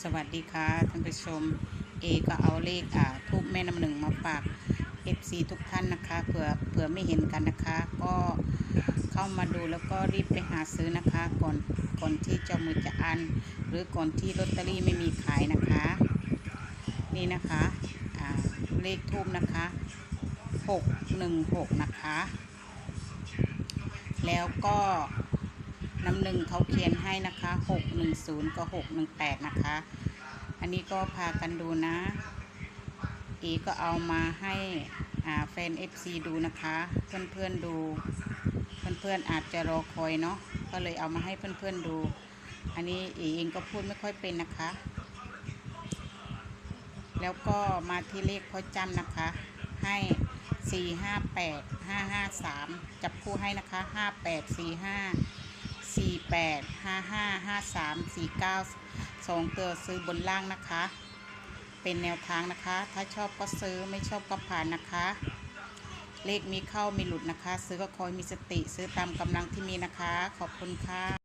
สวัสดีค่ะท่านผู้ชม เอก็เอาเลขอ่าทูบแม่น้ำหนึ่งมาฝาก FC ทุกท่านนะคะเผื่อเผื่อไม่เห็นกันนะคะ ก็เข้ามาดูแล้วก็รีบไปหาซื้อนะคะ ก่อนก่อนที่เจ้ามือจะอัน หรือก่อนที่ลอตเตอรี่ไม่มีขายนะคะ นี่นะคะอ่าเลขทูบนะคะ616นะคะ แล้วก็ น้ำหนึ่งเขาเขียนให้นะคะ 610 กับ 618 นะคะ อันนี้ก็พากันดูนะ อีก็เอามาให้อ่าแฟน FC ดูนะคะ เพื่อนๆดู เพื่อนๆอาจจะรอคอยเนาะ ก็เลยเอามาให้เพื่อนๆดู อันนี้อีเองก็พูดไม่ค่อยเป็นนะคะ แล้วก็มาที่เลขพ่อจำนะคะ ให้สี่ห้าแปดห้าห้าสามจับคู่ให้นะคะห้าแปดสี่ห้า แปดห้าห้าห้าสามสี่เก้าสองตัวซื้อบนล่างนะคะ เป็นแนวทางนะคะ ถ้าชอบก็ซื้อไม่ชอบก็ผ่านนะคะ เลขมีเข้ามีหลุดนะคะ ซื้อก็คอยมีสติซื้อตามกำลังที่มีนะคะ ขอบคุณค่ะ